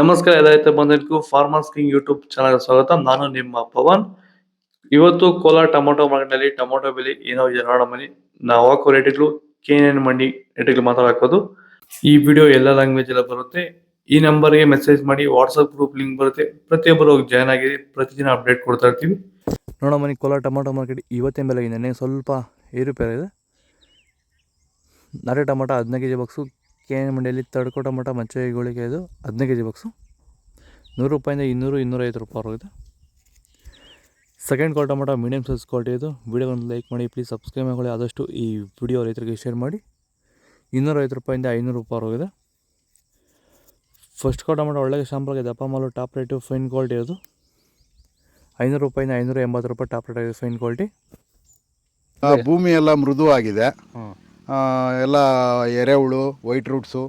ನಮಸ್ಕಾರ ಎಲ್ಲ ರೈತ ಫಾರ್ಮರ್ಸ್ ಕಿಂಗ್ ಯೂಟ್ಯೂಬ್ ಚಾನಲ್ ಸ್ವಾಗತ. ನಾನು ನಿಮ್ಮ ಪವನ್. ಇವತ್ತು ಕೋಲಾರ ಟೊಮೊಟೊ ಮಾರ್ಕೆಟ್ನಲ್ಲಿ ಟೊಮೊಟೊ ಬೆಲೆ ಏನೋ ಇದೆ ನೋಡೋ ಮನಿ ನಾವು ಹಾಕೋ ರೇಟ್ಗಳು ಕೆ ಎನ್ ಮಂಡಿ ರೇಟ್ಗಳು ಮಾತಾಡೋದು ಈ ವಿಡಿಯೋ ಎಲ್ಲ ಲ್ಯಾಂಗ್ವೇಜ್ ಎಲ್ಲ ಬರುತ್ತೆ. ಈ ನಂಬರ್ಗೆ ಮೆಸೇಜ್ ಮಾಡಿ ವಾಟ್ಸಪ್ ಗ್ರೂಪ್ ಲಿಂಕ್ ಬರುತ್ತೆ. ಪ್ರತಿಯೊಬ್ಬರು ಜಾಯ್ನ್ ಆಗಿ ಪ್ರತಿದಿನ ಅಪ್ಡೇಟ್ ಕೊಡ್ತಾ ಇರ್ತೀವಿ. ನೋಡೋ ಮನಿ ಕೋಲಾರ ಟೊಮೊಟೊ ಮಾರ್ಕೆಟ್ ಇವತ್ತೇ ಬೆಲೆಗೆ ಸ್ವಲ್ಪ ಏರುಪೇರಿದೆ ನಾರೆ ಟೊಮೊಟೊ ಹದಿನೈದು K G box K N ಮಂಡಿಯಲ್ಲಿ ತಡ್ಕೋ ಮಠ ಮಚ್ಚೆ ಗೋಳಿಗೆ ಇದು ಹದಿನೈದು ಕೆ ಜಿ ಬಾಕ್ಸು ನೂರು ರೂಪಾಯಿಂದ ಇನ್ನೂರು ಇನ್ನೂರೈವತ್ತು ರೂಪಾಯಿ ಇದೆ ಸೆಕೆಂಡ್ ಕೋಟ ಟೊಮೊಟೊ ಮೀಡಿಯಮ್ ಸೈಜ್ ಕ್ವಾಲಿಟಿ ಇದು. ವಿಡಿಯೋ ಒಂದು ಲೈಕ್ ಮಾಡಿ ಪ್ಲೀಸ್ ಸಬ್ಸ್ಕ್ರೈಬ್ ಮಾಡಿ ಆದಷ್ಟು ಈ ವಿಡಿಯೋ ರೈತರಿಗೆ ಶೇರ್ ಮಾಡಿ. ಇನ್ನೂರೈವತ್ತು ರೂಪಾಯಿಂದ ಐನೂರು ರೂಪಾಯಿ ಇದೆ ಫಸ್ಟ್ ಕೋಟ ಟೊಮೊಟೊ ಒಳ್ಳೆಯ ಶಾಂಪಲ್ಗೆ ದಪ್ಪ ಮಾಲು ಟಾಪ್ ರೇಟು ಫೈನ್ ಕ್ವಾಲಿಟಿ ಇರೋದು ಐನೂರು ರೂಪಾಯಿಂದ ಐನೂರ ಎಂಬತ್ತು ರೂಪಾಯಿ ಟಾಪ್ ರೇಟ್ ಆಗಿದೆ ಫೈನ್ ಕ್ವಾಲಿಟಿ ಆ, ಭೂಮಿ ಎಲ್ಲ ಮೃದುವಾಗಿದೆ ಎಲ್ಲ ಎರೆಹುಳು ವೈಟ್ ರೂಟ್ಸು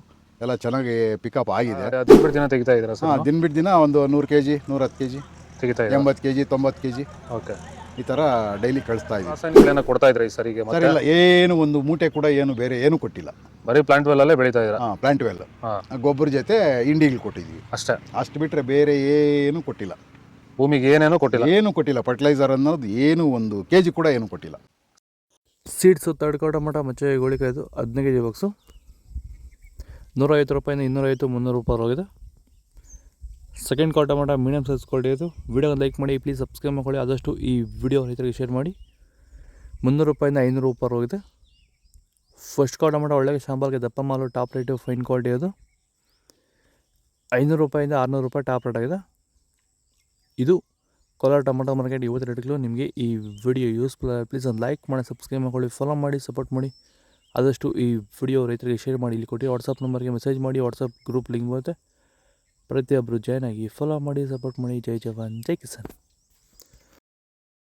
ಎಲ್ಲ ಚೆನ್ನಾಗಿ ಪಿಕಪ್ ಆಗಿದೆ. ಹದಿನೆಂಟು ದಿನ ತೆಗಿತಾ ಇದ್ದೀರಾ ಹಾಂ ದಿನ ಬಿಟ್ಟು ದಿನ ಒಂದು ನೂರು ಕೆ ಜಿ ನೂರ ಹತ್ತು ಕೆ ಜಿ ತೆಗಿತಾ ಇದ್ದೀರಾ? ಎಂಬತ್ತು ಕೆ ಜಿ ತೊಂಬತ್ತು ಕೆ ಜಿ ಓಕೆ. ಈ ಥರ ಡೈಲಿ ಕಳಿಸ್ತಾ ಇದ್ದೀವಿ. ರಾಸಾಯನಿಕಗಳನ್ನ ಕೊಡ್ತಾ ಇದ್ರೆ ಈ ಸರಿಗೆ ಸರ್ ಇಲ್ಲ ಏನು ಒಂದು ಮೂಟೆ ಕೂಡ ಏನು ಬೇರೆ ಏನು ಕೊಟ್ಟಿಲ್ಲ. ಬರೀ ಪ್ಲಾಂಟ್ ವೆಲ್ ಅಲ್ಲೇ ಬೆಳೀತಾ ಇದ್ದೀರಾ? ಹಾಂ ಪ್ಲಾಂಟ್ ವೆಲ್ ಗೊಬ್ಬರ ಜೊತೆ ಇಂಡಿಗಳು ಕೊಟ್ಟಿದ್ವಿ ಅಷ್ಟೇ? ಅಷ್ಟು ಬಿಟ್ಟರೆ ಬೇರೆ ಏನು ಕೊಟ್ಟಿಲ್ಲ. ಭೂಮಿಗೆ ಏನೇನೋ ಕೊಟ್ಟಿಲ್ಲ? ಏನು ಕೊಟ್ಟಿಲ್ಲ ಫರ್ಟಿಲೈಸರ್ ಅನ್ನೋದು ಏನು ಒಂದು ಕೆ ಜಿ ಕೂಡ ಏನು ಕೊಟ್ಟಿಲ್ಲ. ಸೀಡ್ಸು ತಡ್ಕೋ ಟೊಮೊಟೊ ಮಚ್ಚೆ ಗೋಳಿಕಾಯ್ದು ಹದಿನೈದು ಕೆ ಜಿ ಬಾಕ್ಸು ನೂರೈವತ್ತು ರೂಪಾಯಿಂದ ಇನ್ನೂರೈವತ್ತು, ಮುನ್ನೂರು ರೂಪಾಯಿ ಹೋಗಿದೆ ಸೆಕೆಂಡ್ ಕಾಲ್ ಟೊಮೊಟೊ ಮೀಡಿಯಮ್ ಸೈಜ್ ಇದು ವಿಡಿಯೋ ಲೈಕ್ ಮಾಡಿ ಪ್ಲೀಸ್ ಸಬ್ಸ್ಕ್ರೈಬ್ ಮಾಡ್ಕೊಳ್ಳಿ. ಆದಷ್ಟು ಈ ವಿಡಿಯೋ ರೈತರಿಗೆ ಶೇರ್ ಮಾಡಿ. ಮುನ್ನೂರು ರೂಪಾಯಿಂದ ಐನೂರು ರೂಪಾಯಿ ಹೋಗಿದೆ ಫಸ್ಟ್ ಕಾಲ್ ಟೊಮೊಟೊ ಒಳ್ಳೆಯ ಶಾಂಬಾರ್ಗೆ ದಪ್ಪ ಮಾಲು ಟಾಪ್ ರೇಟು ಫೈನ್ ಕ್ವಾಲಿಟಿ ಅದು ಐನೂರು ರೂಪಾಯಿಂದ ಆರುನೂರು ರೂಪಾಯಿ ಟಾಪ್ ರೇಟ್ ಆಗಿದೆ. ಇದು ಕೋಲಾರ ಟೊಮೊಟೊ ಮಾರ್ಕೆಟ್ ಇವತ್ತು ರೇಟ್ಗಳು ನಿಮಗೆ ಈ ವಿಡಿಯೋ ಯೂಸ್ಫುಲ್ ಪ್ಲೀಸ್ ಒಂದು ಲೈಕ್ ಮಾಡಿ ಸಬ್ಸ್ಕ್ರೈಬ್ ಮಾಡ್ಕೊಳ್ಳಿ ಫಾಲೋ ಮಾಡಿ ಸಪೋರ್ಟ್ ಮಾಡಿ. ಆದಷ್ಟು ಈ ವಿಡಿಯೋ ರೈತರಿಗೆ ಶೇರ್ ಮಾಡಿ. ಇಲ್ಲಿ ಕೊಟ್ಟು ವಾಟ್ಸಪ್ ನಂಬರ್ಗೆ ಮೆಸೇಜ್ ಮಾಡಿ ವಾಟ್ಸಪ್ ಗ್ರೂಪ್ ಲಿಂಕ್ ಬರುತ್ತೆ. ಪ್ರತಿಯೊಬ್ಬರು ಜಾಯ್ನ್ ಆಗಿ ಫಾಲೋ ಮಾಡಿ ಸಪೋರ್ಟ್ ಮಾಡಿ. ಜೈ ಜವಾನ್, ಜೈ ಕಿಸಾನ್.